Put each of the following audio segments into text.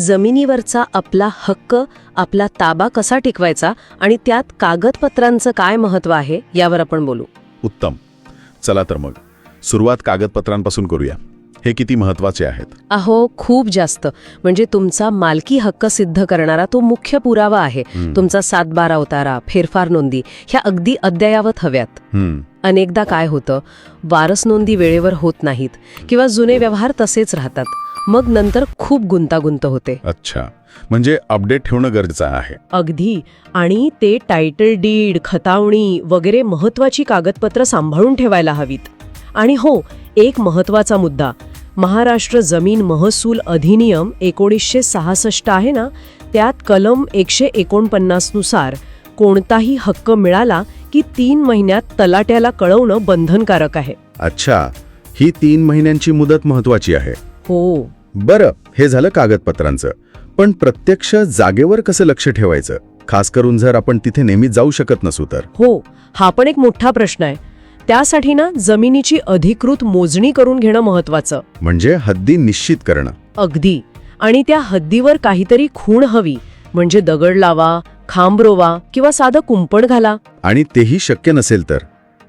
जमिनीवरचा आपला हक्क आपला ताबा कसा टिकवायचा आणि त्यात कागदपत्रांचं काय महत्त्व आहे यावर आपण बोलू. उत्तम. चला तर मग सुरुवात कागदपत्रांपासून करूया. हे किती महत्त्वाचे आहेत? अहो खूप जास्त. म्हणजे तुमचा मालकी हक्क सिद्ध करणारा तो मुख्य पुरावा आहे. तुमचा सातबारा उतारा फेरफार नोंदी ह्या अगदी अद्ययावत हव्यात. अनेकदा काय होतं? वारस नोंदी वेळेवर होत नाहीत किंवा जुने व्यवहार तसेच राहतात. मग नंतर खूप गुंतागुंत होते. अच्छा. म्हणजे अपडेट ठेवणं गरजेचं आहे. अगदी. आणि ते टायटल डीड खतावणी वगैरे महत्वाची कागदपत्र सांभाळून ठेवायला हवीत. आणि हो एक महत्त्वाचा मुद्दा. महाराष्ट्र जमीन महसूल अधिनियम एकोणीसशे सहासष्ट आहे ना? त्यात कलम एकशे एकोणपन्नासनुसार कोणताही हक्क मिळाला की तीन महिन्यात तलाट्याला कळवणं बंधनकारक आहे. अच्छा. ही तीन महिन्यांची मुदत महत्वाची आहे. हो. बरं हे झालं कागदपत्रांचं. पण प्रत्यक्ष जागेवर कसं लक्ष ठेवायचं? खास करून जर आपण तिथे नेहमीच जाऊ शकत नसू तर. हो हा पण एक मोठा प्रश्न आहे. त्यासाठी ना जमिनीची अधिकृत मोजणी करून घेणं महत्वाचं म्हणजे हद्दी निश्चित करणं. अगदी. आणि त्या हद्दीवर काहीतरी खूण हवी. म्हणजे दगड लावा खांब रोवा किंवा साधं कुंपण घाला. आणि तेही शक्य नसेल तर.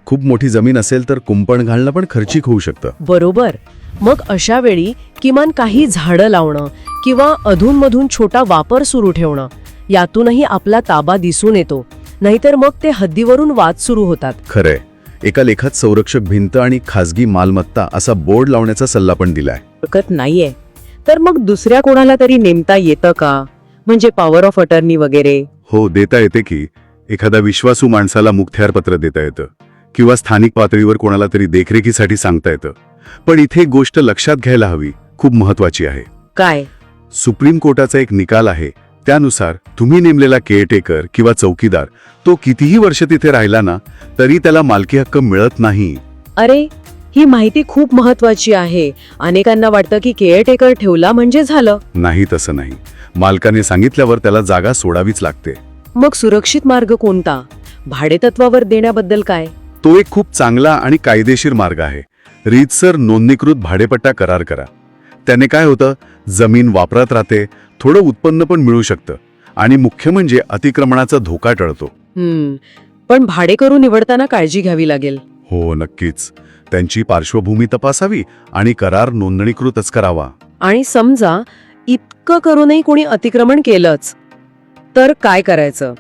खूप मोठी जमीन असेल तर कुंपण घालणं पण खर्चिक होऊ शकतं. बरोबर. मग अशा वेळी किमान काही झाडं लावणं किंवा अधूनमधून छोटा वापर सुरू ठेवणं यातूनही आपला ताबा दिसून येतो. नाहीतर मग ते हद्दीवरून वाद सुरू होतात. खरंय. एका लेखात संरक्षक भिंत आणि खासगी मालमत्ता असा बोर्ड लावण्याचा सल्ला पण दिलाय. हरकत नाहीये. तर मग दुसऱ्या कोणाला तरी नेमता येतं का? म्हणजे पॉवर ऑफ अटर्नी वगैरे? हो देता येते की एखादा विश्वासू माणसाला मुखत्यारपत्र देता येतं. किंवा स्थानिक पातळीवर कोणाला तरी देखरेखीसाठी सांगता येतं. पण इथे एक गोष्ट लक्षात घ्यायला हवी. खूप महत्वाची आहे. काय? सुप्रीम कोर्टाचा एक निकाल आहे. त्यानुसार तुम्ही नेमलेला केअरटेकर किंवा चौकीदार तो कितीही वर्ष तिथे राहिला ना तरी त्याला मालकी हक्क मिळत नाही. अरे ही माहिती खूप महत्वाची आहे. अनेकांना वाटतं की केअरटेकर ठेवला म्हणजे झालं. नाही तसं नाही. मालकाने सांगितल्यावर त्याला जागा सोडावीच लागते. मग सुरक्षित मार्ग कोणता? भाडेतत्वावर देण्याबद्दल काय? तो एक खूप चांगला आणि कायदेशीर मार्ग आहे. रीतसर नोंदणीकृत भाडेपट्टा करार करा. त्याने काय होतं? जमीन वापरात राहते थोडं उत्पन्न पण मिळू शकतं. आणि मुख्य म्हणजे अतिक्रमणाचा धोका टळतो. पण भाडेकरू निवडताना काळजी घ्यावी लागेल. हो नक्कीच. त्यांची पार्श्वभूमी तपासावी आणि करार नोंदणीकृतच करावा. आणि समजा इतकं करूनही कोणी अतिक्रमण केलंच तर काय करायचं?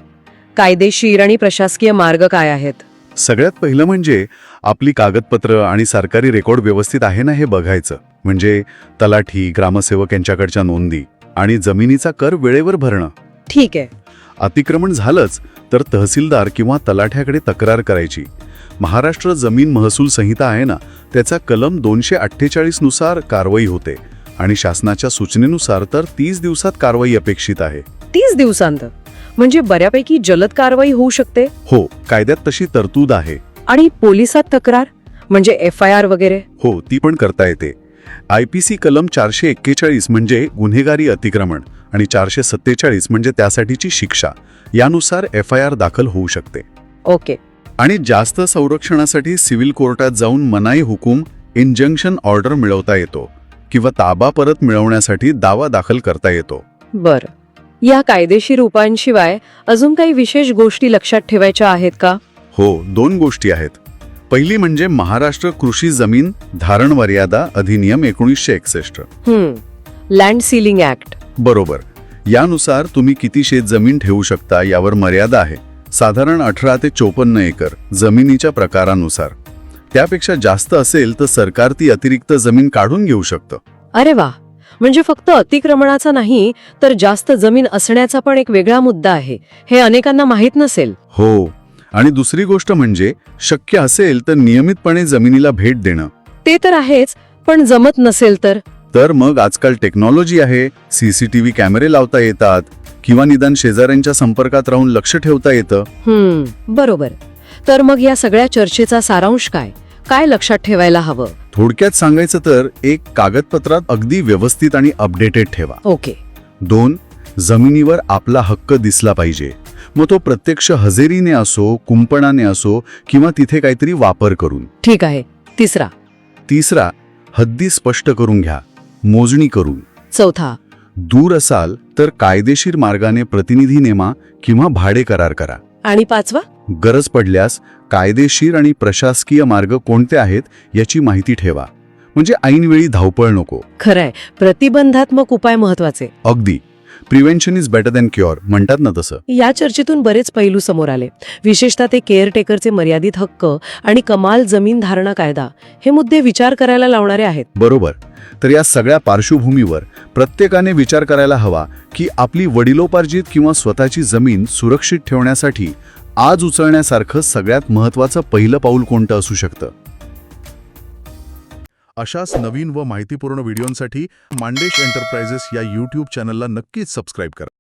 कायदेशीर आणि प्रशासकीय मार्ग काय आहेत? सगळ्यात पहिलं म्हणजे आपली कागदपत्र आणि सरकारी रेकॉर्ड व्यवस्थित आहे ना हे बघायचं. म्हणजे तलाठी ग्रामसेवक यांच्याकडच्या नोंदी आणि जमिनीचा कर वेळेवर भरणं. ठीक आहे. अतिक्रमण झालंच तर तहसीलदार किंवा तलाठ्याकडे तक्रार करायची. महाराष्ट्र जमीन महसूल संहिता आहे ना त्याचा कलम दोनशे अठ्ठेचाळीसनुसार कारवाई होते आणि शासनाच्या सूचनेनुसार तर तीस दिवसात कारवाई अपेक्षित आहे. तीस दिवसांत? म्हणजे बऱ्यापैकी जलद कारवाई होऊ शकते? हो कायद्यात तशी तरतूद आहे. आणि पोलिसात तक्रार? म्हणजे एफ आय आर वगैरे? हो ती पण करता येते. आय पी सी कलम चारशे एक्केचाळीस म्हणजे गुन्हेगारी अतिक्रमण आणि चारशे सत्तेचाळीस म्हणजे त्यासाठीची शिक्षा. यानुसार एफ आय आर दाखल होऊ शकते. ओके. आणि जास्त संरक्षणासाठी सिव्हिल कोर्टात जाऊन मनाई हुकूम इंजंक्शन ऑर्डर मिळवता येतो किंवा ताबा परत मिळवण्यासाठी दावा दाखल करता येतो. बर. या कायदेशीर उपायांशिवाय अजून काही विशेष गोष्टी लक्षात ठेवायच्या आहेत का? हो दोन गोष्टी आहेत. पहिली म्हणजे महाराष्ट्र कृषी जमीन धारण मर्यादा अधिनियम एकोणीसशे एकसष्ट. लँड सीलिंग ऍक्ट बरोबर. यानुसार तुम्ही किती शेत जमीन ठेवू शकता यावर मर्यादा आहे. साधारण अठरा ते चोपन्न एकर जमिनीच्या प्रकारानुसार. त्यापेक्षा जास्त असेल तर सरकार ती अतिरिक्त जमीन काढून घेऊ शकतं. अरे वा! म्हणजे फक्त अतिक्रमणाचा नाही तर जास्त जमीन असण्याचा पण एक वेगळा मुद्दा आहे. हे अनेकांना माहीत नसेल. हो. आणि दुसरी गोष्ट म्हणजे शक्य असेल तर नियमितपणे जमिनीला भेट देणं. ते तर आहेच पण जमत नसेल तर? तर मग आजकाल टेक्नॉलॉजी आहे सीसीटीव्ही कॅमेरे लावता येतात किंवा निदान शेजाऱ्यांच्या संपर्कात राहून लक्ष ठेवता येतं. हम्म बरोबर. तर मग या सगळ्या चर्चेचा सारांश काय? काय लक्षात ठेवायला हवं? थोडक्यात सांगायचं तर एक कागदपत्रात अगदी व्यवस्थित आणि अपडेटेड ठेवा. ओके. दोन जमिनीवर आपला हक्क दिसला पाहिजे. मग तो प्रत्यक्ष हजेरीने असो कुंपणाने असो किंवा तिथे काहीतरी वापर करून. ठीक आहे. तिसरा. तिसरा हद्दी स्पष्ट करून घ्या. मोजणी करून. चौथा. दूर असाल तर कायदेशीर मार्गाने प्रतिनिधी नेमा किंवा भाडे करार करा. आणि पाचवा? गरज पडल्यास कायदेशीर आणि प्रशासकीय मार्ग कोणते आहेत याची माहिती ठेवा. म्हणजे ऐनवेळी धावपळ नको. खरंय. प्रतिबंधात्मक उपाय महत्त्वाचे अगदी. Prevention is better than cure म्हणतात ना तसं. या चर्चेतून बरेच पैलू समोर आले. विशेषतः ते केअरटेकरचे मर्यादित हक्क आणि कमाल जमीन धारणा कायदा. हे मुद्दे विचार करायला लावणारे आहेत. बरोबर. तर या सगळ्या पार्श्वभूमीवर प्रत्येकाने विचार करायला हवा की आपली वडिलोपार्जित किंवा स्वतःची जमीन सुरक्षित ठेवण्यासाठी आज उचलण्यासारखं सगळ्यात महत्वाचं पहिलं पाऊल कोणतं असू शकतं? अशाच नवीन व माहितीपूर्ण व्हिडिओंसाठी मांडेश एंटरप्राइजेस या यूट्यूब चॅनलला नक्कीच सबस्क्राईब करा.